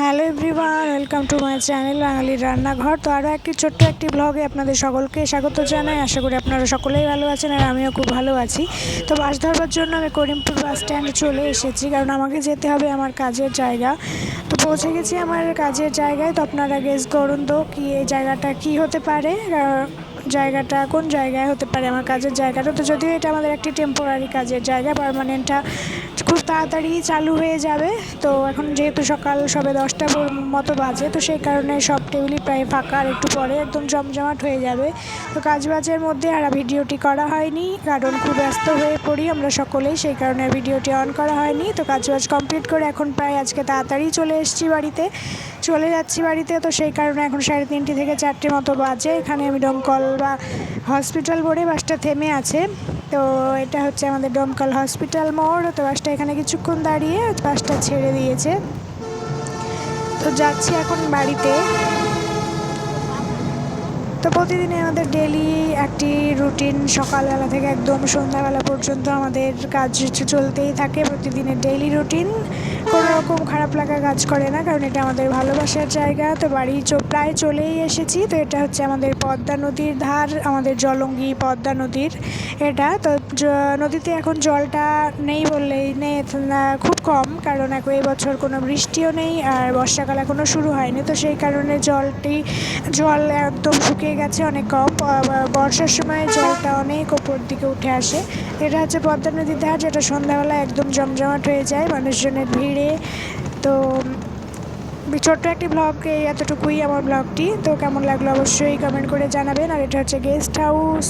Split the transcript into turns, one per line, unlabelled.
Hello everyone, welcome to my channel বাঙালির রান্নাঘর। তো আরও একটি ছোট্ট একটি ব্লগে আপনাদের সকলকে স্বাগত জানাই। আশা করি আপনারা সকলেই ভালো আছেন আর আমিও খুব ভালো আছি। তো বাস ধরবার জন্য আমি করিমপুর বাস স্ট্যান্ডে চলে এসেছি, কারণ আমাকে যেতে হবে আমার কাজের জায়গা। তো পৌঁছে গেছি আমার কাজের জায়গায়। তো আপনারা গেস করুন তো কি এই জায়গাটা কি হতে পারে? জায়গাটা, কোন জায়গায় হতে পারে আমার কাজের জায়গাটা, তো যদিও এটা আমাদের একটি টেম্পোরারি কাজের জায়গা পারমানেন্টটা খুব তাড়াতাড়ি চালু হয়ে যাবে। তো এখন যেহেতু সকাল সবে দশটা মতো বাজে, তো সেই কারণে সব টেবিলই প্রায় ফাঁকা আর একটু পরে একদম জমজমাট হয়ে যাবে। তো কাজ বাজের মধ্যে আর ভিডিওটি করা হয়নি, কারণ খুব ব্যস্ত হয়ে পড়ি আমরা সকলেই, সেই কারণে ভিডিওটি অন করা হয়নি। তো কাজ বাজ কমপ্লিট করে এখন প্রায় আজকে তাড়াতাড়ি চলে এসেছি বাড়িতে। চলে যাচ্ছি বাড়িতে, তো সেই কারণে এখন সাড়ে তিনটে থেকে চারটে মতো বাজে, এখানে আমি ডমকল বা হসপিটাল মোড়ে বাসটা থেমে আছে। তো এটা হচ্ছে আমাদের ডমকল হসপিটাল মোড়। তো বাসটা এখানে কিছুক্ষণ দাঁড়িয়ে বাসটা ছেড়ে দিয়েছে। তো যাচ্ছি এখন বাড়িতে। তো প্রতিদিন আমাদের ডেলি একটি রুটিন সকালবেলা থেকে একদম সন্ধ্যাবেলা পর্যন্ত আমাদের কাজ চলতেই থাকে। প্রতিদিনের ডেইলি রুটিন কোনো রকম খারাপ লাগা কাজ করে না, কারণ এটা আমাদের ভালোবাসার জায়গা। তো বাড়ি প্রায় চলেই এসেছি। তো এটা হচ্ছে আমাদের পদ্মা নদীর ধার, আমাদের জলঙ্গি পদ্মা নদীর এটা। তো নদীতে এখন জলটা নেই বললেই নেই খুব কম, কারণ এখন বছর কোনো বৃষ্টিও নেই আর বর্ষাকাল এখনও শুরু হয়নি। তো সেই কারণে জলটি জল একদম শুকিয়ে গেছে অনেক কম বর্ষার সময় জলটা অনেক ওপর দিকে উঠে আসে। এটা হচ্ছে পদ্মা নদীর ধার, যেটা সন্ধ্যাবেলা একদম জমজমাট হয়ে যায়, মানুষজনের ভিড়ে। তো ছোট্ট একটি ব্লগ এই এতটুকুই আমার ব্লগটি তো কেমন লাগল অবশ্যই কমেন্ট করে জানাবেন। আর এটা হচ্ছে গেস্ট হাউস